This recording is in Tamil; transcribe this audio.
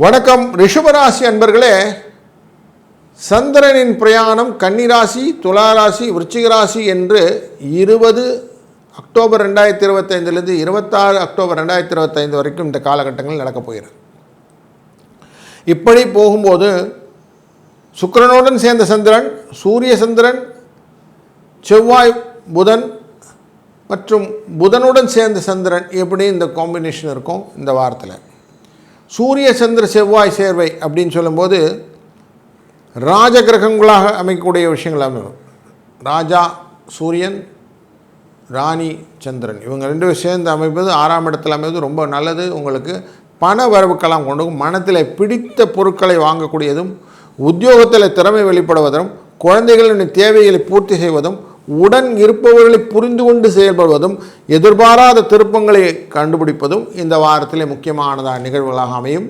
வணக்கம் ரிஷபராசி அன்பர்களே. சந்திரனின் பிரயாணம் கன்னிராசி துளாராசி விருச்சிகராசி என்று இருபது அக்டோபர் ரெண்டாயிரத்தி இருபத்தைந்துலேருந்து இருபத்தாறு அக்டோபர் ரெண்டாயிரத்தி இருபத்தைந்து வரைக்கும் இந்த காலகட்டங்கள் நடக்கப் போகிறது. இப்படி போகும்போது சுக்கிரனுடன் சேர்ந்த சந்திரன் சூரிய சந்திரன் செவ்வாய் புதன் மற்றும் புதனுடன் சேர்ந்த சந்திரன் எப்படி இந்த காம்பினேஷன் இருக்கும்? இந்த வாரத்தில். சூரிய சந்திர செவ்வாய் சேர்வை அப்படின்னு சொல்லும்போது ராஜ கிரகங்களாக அமைக்கக்கூடிய விஷயங்கள் அமையும் ராஜா சூரியன் ராணி சந்திரன். இவங்க ரெண்டு பேரும் சேர்ந்து அமைப்பது ஆறாம் இடத்துல அமைவது ரொம்ப நல்லது. உங்களுக்கு பண வரவுக்கெல்லாம் கொண்டு மனத்தில் பிடித்த பொருட்களை வாங்கக்கூடியதும் உத்தியோகத்தில் திறமை வெளிப்படுவதும் குழந்தைகளின் தேவைகளை பூர்த்தி செய்வதும் உடன் இருப்பவர்களை புரிந்து கொண்டு செயல்படுவதும் எதிர்பாராத திருப்பங்களை கண்டுபிடிப்பதும் இந்த வாரத்திலே முக்கியமானதாக நிகழ்வுகளாக அமையும்.